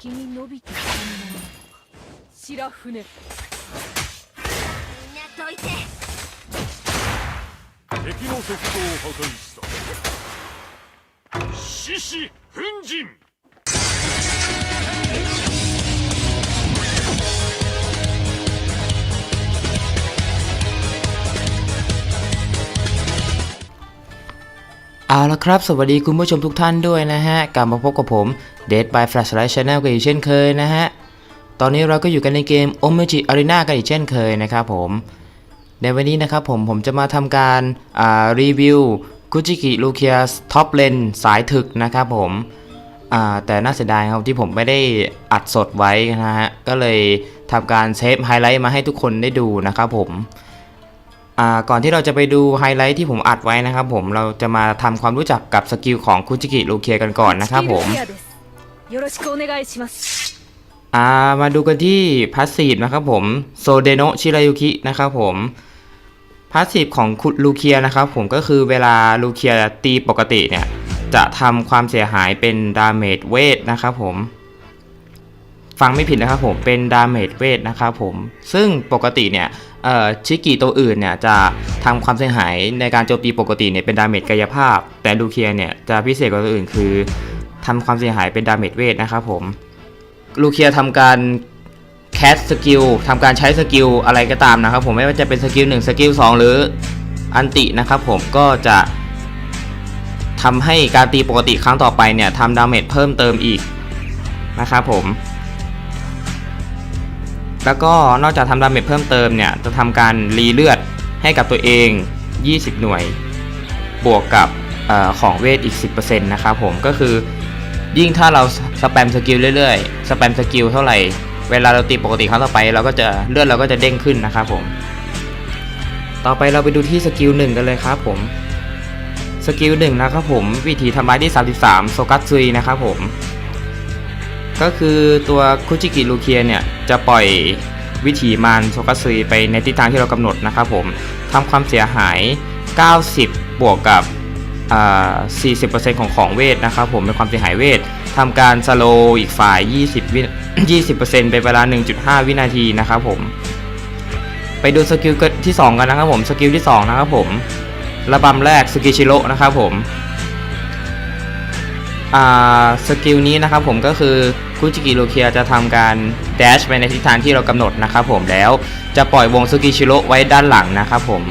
先に伸びて白船。みんなどいて。敵の石像を破壊した。獅子奮陣 เอาละครับ สวัสดีคุณผู้ชมทุกท่านด้วยนะฮะ กลับมาพบกับผม Dead by Flashlight Channel กันอีกเช่นเคยนะฮะ ตอนนี้เราก็อยู่กันในเกม Omeji Arena กันอีกเช่นเคยนะครับผม ในวันนี้นะครับผมผมจะมาทำการรีวิวกุจิกิลูเคียสท็อปเลนสายถึกนะครับผมแต่น่าเสียดายครับที่ผมไม่ได้อัดสดไว้นะฮะ ก็เลยทำการเซฟไฮไลท์มาให้ทุกคนได้ดูนะครับผม ก่อนที่เราจะไปดูไฮไลท์ที่ผมอัดไว้นะครับผมเราจะมาทำความรู้จักกับสกิลของคุจิกิลูเคียกันก่อนนะครับผมามาดูกันที่พาสซีฟนะครับผมโซเดโนชิรายุคินะครับผมพาสซีฟของคุลูเคียนะครับผมก็คือเวลาลูเคียตีปกติเนี่ยจะทำความเสียหายเป็นดาเมจเวทนะครับผม ฟังไม่ผิดนะครับผมเป็นดาเมจเวทนะครับผม ซึ่งปกติเนี่ยชิกิตัวอื่นเนี่ยจะทำความเสียหายในการโจมตีปกติเนี่ยเป็นดาเมจกายภาพ แต่ลูเคียเนี่ยจะพิเศษกว่าตัวอื่นคือทำความเสียหายเป็นดาเมจเวทนะครับผมลูเคียทำการแคสสกิลทำการใช้สกิลอะไรก็ตามนะครับผมไม่ว่าจะเป็นสกิล1สกิล2หรืออันตินะครับผมก็จะทำให้การตีปกติครั้งต่อไปเนี่ยทำดาเมจเพิ่มเติมอีกนะครับผม แล้วก็นอกจากทำดาเมจเพิ่มเติมเนี่ยจะทำการรีเลือดให้กับตัวเอง 20 หน่วย บวกกับออของเวทอีก 10%นะครับผมก็คือยิ่งถ้าเราสแปมสกิลเรื่อยๆ สแปมสกิลเท่าไหร่ เวลาเราตีปกติครั้งต่อไปเราก็จะเลือดเราก็จะเด้งขึ้นนะครับผม ต่อไปเราไปดูที่สกิลหนึ่งกันเลยครับผม สกิลหนึ่งนะครับผม วิธีทำลายที่ 33 โซกัตซุยนะครับผม ก็คือตัวคุจิกิลูเคียเนี่ยจะปล่อยวิถีมารโซกัตซุยไปในทิศทางที่เรากำหนดนะครับผมทำความเสียหาย 90 บวกกับอ่า40%ของของเวทนะครับผมเป็นความเสียหายเวททำการสโลอีกฝ่าย 20วิ20%เป็นเวลา 1.5 วินาทีนะครับผม ไปดูสกิลที่ 2 กันนะครับผม สกิลที่ 2 นะครับผม ระบำแรกสกิชิโร่นะครับผม สกิลนี้นะครับผมก็คือคุจิกิโรเคียจะทำการแดชไปในทิศทางที่เรากำหนดนะครับผมแล้วจะปล่อยวงสกิชิโร่ไว้ด้านหลังนะครับผม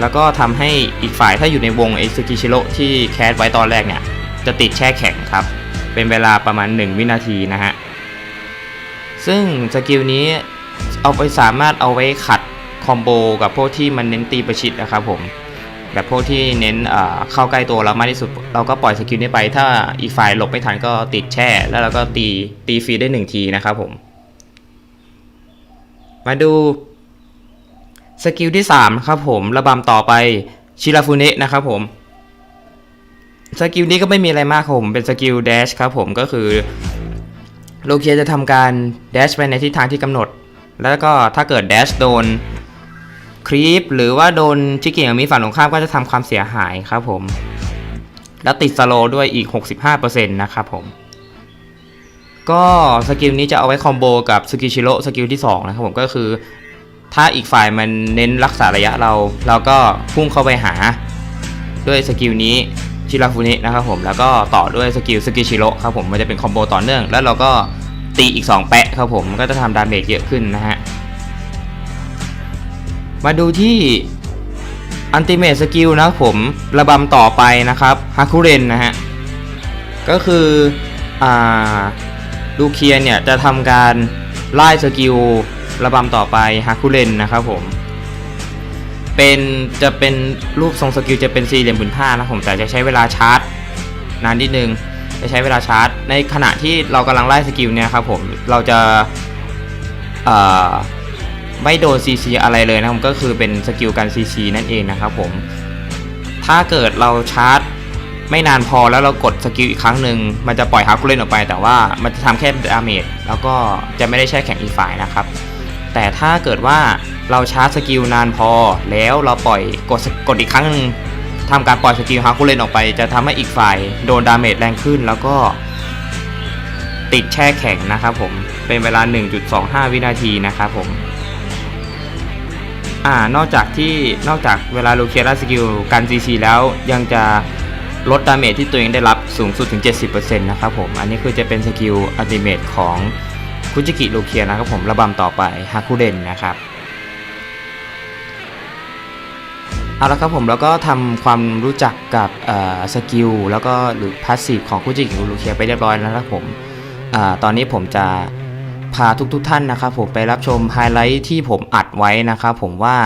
แล้วก็ทำให้อีกฝ่ายถ้าอยู่ในวงไอซึกิชิโร่ที่แคสไว้ตอนแรกเนี่ย จะติดแช่แข็งครับ เป็นเวลาประมาณ 1 วินาทีนะฮะ ซึ่งสกิลนี้เอาไปสามารถเอาไว้ขัดคอมโบกับพวกที่มันเน้นตีประชิดนะครับผม แบบพวกที่เน้นเข้าใกล้ตัวเรามากที่สุด เราก็ปล่อยสกิลนี้ไป ถ้าอีกฝ่ายหลบไม่ทันก็ติดแช่ แล้วเราก็ตีตีฟรีได้หนึ่งทีนะครับผม มาดูสกิลที่3นะครับผมระบำต่อไปชิราฟูเนะนะครับผมสกิลนี้ก็ไม่มีอะไรมากครับผมเป็นสกิล dash ครับผมก็คือโลเคียจะทำการ dash ไปในทิศทางที่กำหนด แล้วก็ถ้าเกิด dash โดน ครีปหรือว่าโดนชิกิอามิฝั่งตรงข้ามก็จะทำความเสียหายครับผม แล้วติดสโลด้วยอีก 65%นะครับผม ก็สกิลนี้จะเอาไว้คอมโบกับสกิชิโร่สกิลที่สองนะครับผมก็คือ ถ้าอีกฝ่ายมันเน้นรักษาระยะเรา เราก็พุ่งเข้าไปหา ด้วยสกิลนี้ชิราฟูนินะครับผมแล้วก็ต่อด้วยสกิลสกิชิโร่ครับผมมันจะเป็นคอมโบต่อเนื่อง แล้วเราก็ตีอีก 2 แปะครับผมก็จะทำดาเมจเยอะขึ้นนะฮะ มาดูที่อันติเม e สกิลนะครับผมระบำต่อไปนะครับฮาคุเรนนะฮะ ก็คืออ่าลูเคียเนี่ยจะทำการไล่สกิลระบำต่อไปฮักคุเรนนะครับผมเป็นจะเป็นรูปทรงสกิลจะเป็นสี่เหลี่ยมผืนผ้านะผมแต่จะใช้เวลาชาร์จนานนิดนึงจะใช้เวลาชาร์จ ในขณะที่เรากำลังไล่สกิลเนี่ยครับผมเราจะ ไม่โดน CC อะไรเลยนะครับผมก็คือเป็นสกิลการ CC นั่นเองนะครับผมถ้าเกิดเราชาร์จไม่นานพอแล้วเรากดสกิลอีกครั้งหนึ่งมันจะปล่อยฮักกูเล่นออกไป แต่ว่ามันจะทำแค่ดาเมจแล้วก็จะไม่ได้แช่แข็งอีกฝ่ายนะครับ แต่ถ้าเกิดว่าเราชาร์จสกิลนานพอแล้วเราปล่อยกดกดอีกครั้งหนึงทำการปล่อยสกิลฮักกูเลนออกไป จะทำให้อีกฝ่ายโดนดาเมจแรงขึ้นแล้วก็ติดแช่แข็งนะครับผมเป็นเวลา 1.25 วินาทีนะครับผม อ่านอกจากที่นอกจากเวลาลูเคียร่าสกิลการ CC แล้วยังจะลดดาเมจที่ตัวเองได้รับสูงสุดถึง 70%นะครับผม อันนี้คือจะเป็นสกิลอัลติเมทของคุจิกิลูเคียนะครับผมระบำต่อไปฮาคุเดนนะครับเอาละครับผมแล้วก็ทำความรู้จักกับสกิลแล้วก็หรือพาสซีฟของคุจิกิลูเคียไปเรียบร้อยแล้วนะครับผมอตอนนี้ผมจะ พาทุกๆทท่านนะครับผมไปรับชมไฮไลท์ที่ผมอัดไว้นะครับผมว่า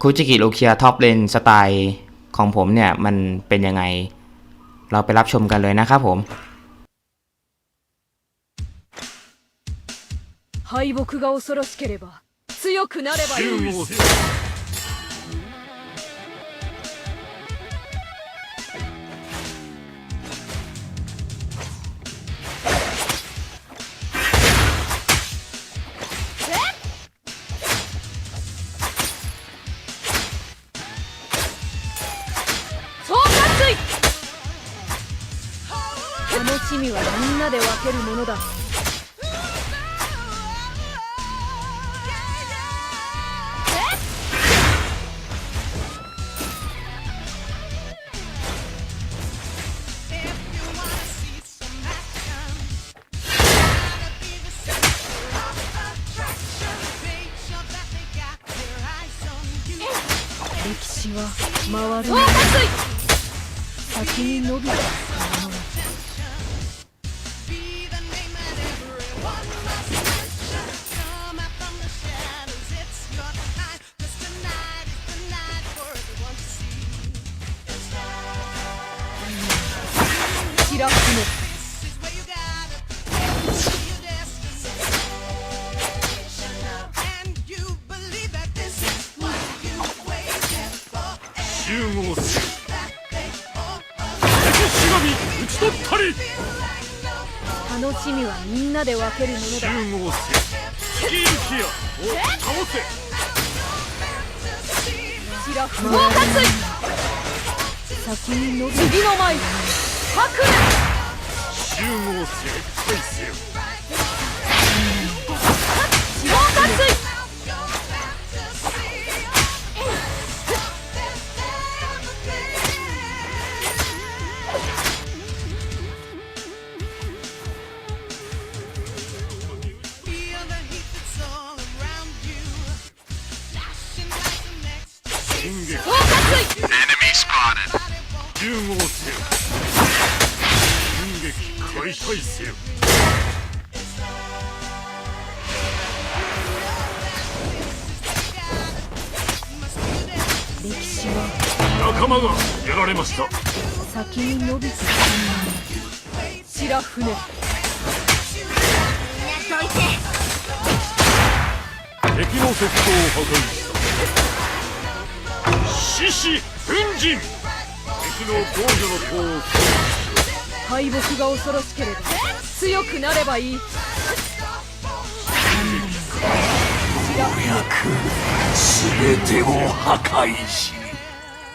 คุจิกิลูเคียท็อปเลนสไตล์ของผมเนี่ย มันเป็นยังไง เราไปรับชมกันเลยนะครับผม 敗北が恐ろしければ強くなればいい 水楽しみはみんなで分けるものだ。歴史は回る。先に伸びたもの白船集合せよ。敵しがみ討ち取ったり。楽しみはみんなで分けるもの集だ合せキールキアを倒せ白船総括先に伸び次の舞白集合せよ対せよ仲間がやられました。先に伸びて白船敵の鉄塔を破壊した。獅子奮陣。敵の防御の塔を敗北が恐ろしければ強くなればいい。白船全てを破壊し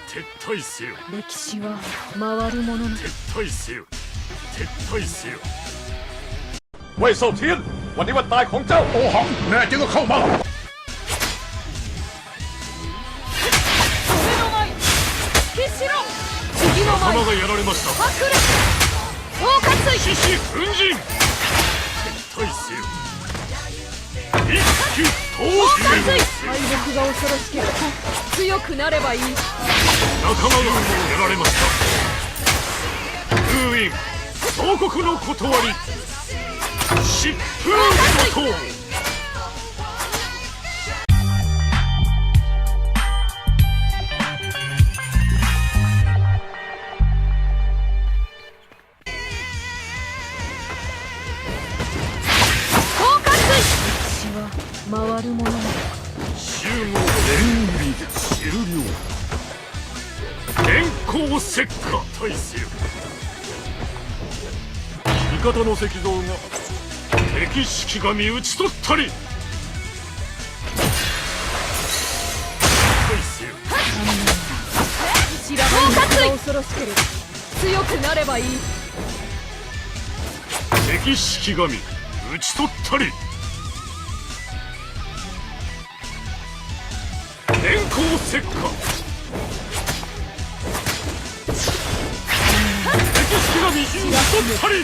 撤退せよ歴史は回るものな撤退せよ撤退せよเว่ยเซาเทียน วันนี้วันตายของเจ้าโอหัง แน่จริงก็เข้ามา 目の前決しろ次の前仲間がやられました白連総括獅子奮陣撤退せよ一気総投括資め敗北が恐ろしければ 強くなればいい。仲間がやられました封印。総国の断り。疾風の塔回るものなのか集合終了電光石火対せよ味方の石像が敵式神討ち取ったり恐ろしければ強くなればいい敵式神討ち取ったり。電光石火敵式神討ち取ったり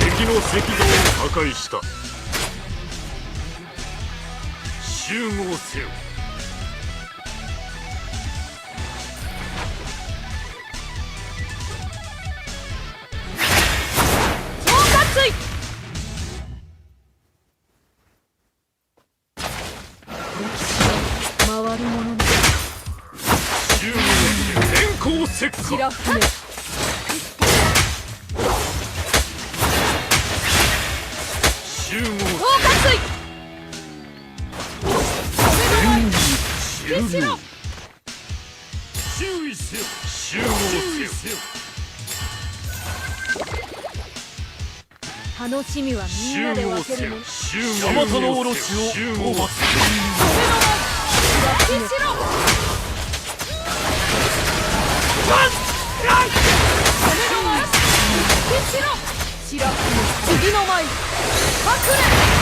敵の石像を破壊した集合せよ楽しみはみんなで分けるのヤマのオロチを討伐せよしろワンライ攻めの前しろ次の前隠れ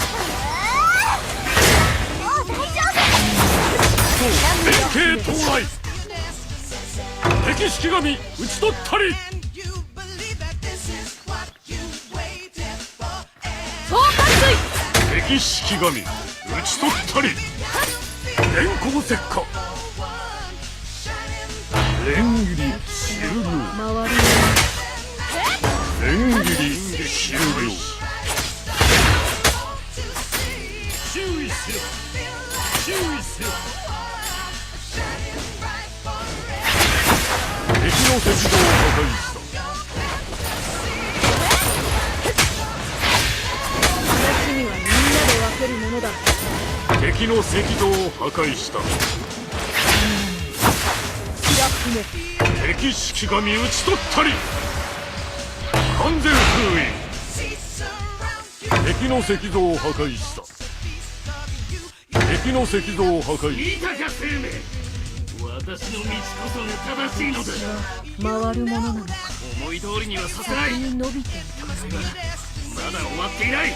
連携到来敵式神討ち取ったり敵式神討ち取ったり電光石火連切り終了連切り終了注意せよの石像を破壊した。楽しみはみんなで分けるものだ敵の石像を破壊した。敵式神討ち取った。り完全封印敵の石像を破壊した。敵の石像を破壊いた。私の道こそが正しいのだ。回るものなのか。思い通りにはさせない伸びていくまだ終わっていない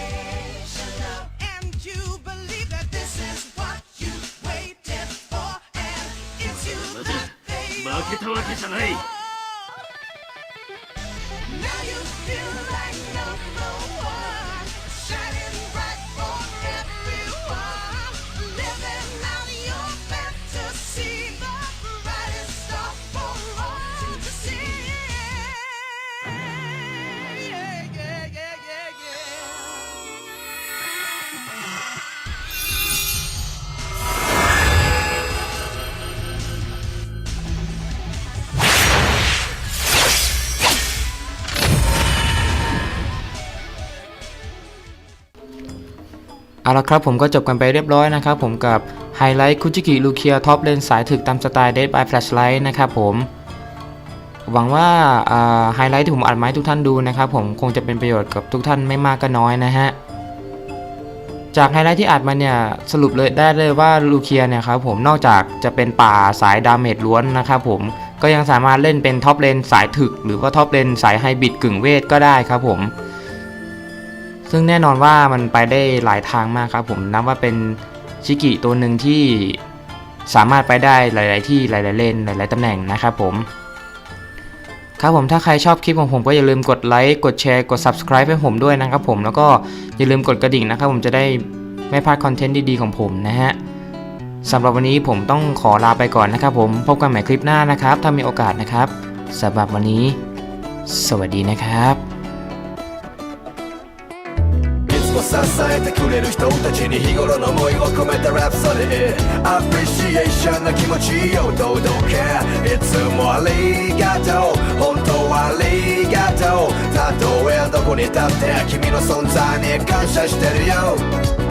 負けたわけじゃない เอาละครับผมก็จบกันไปเรียบร้อยนะครับผมกับไฮไลท์คุจิกิลูเคียท็อปเลนสายถึกตามสไตล์ Dead by Flashlight นะครับผมหวังว่าไฮไลท์ที่ผมอัดมาให้ทุกท่านดูนะครับผมคงจะเป็นประโยชน์กับทุกท่านไม่มากก็น้อยนะฮะจากไฮไลท์ที่อัดมาเนี่ยสรุปเลยได้เลยว่าลูเคียเนี่ยครับผมนอกจากจะเป็นป่าสายดาเมจล้วนนะครับผมก็ยังสามารถเล่นเป็นท็อปเลนสายถึก หรือว่าท็อปเลนสายไฮบริดกึ่งเวทก็ได้ครับผม ซึ่งแน่นอนว่ามันไปได้หลายทางมากครับผมนับว่าเป็นชิกิตัวหนึ่งที่สามารถไปได้หลาย ๆ ที่หลาย ๆ เลนหลาย ๆ ตำแหน่งนะครับผมครับผมถ้าใครชอบคลิปของผมก็อย่าลืมกดไลค์กดแชร์กด subscribe ให้ผมด้วยนะครับผมแล้วก็อย่าลืมกดกระดิ่งนะครับผมจะได้ไม่พลาดคอนเทนต์ดี ๆ ของผมนะฮะสำหรับวันนี้ผมต้องขอลาไปก่อนนะครับผมพบกันใหม่คลิปหน้านะครับ ถ้ามีโอกาสนะครับสำหรับวันนี้ สวัสดีนะครับ 支えてくれる人たちに日頃の思いを込めたラプソディアプリシエーションな気持ちを届けいつもありがとう。本当はありがとう。たとえどこに立って君の存在に感謝してるよ。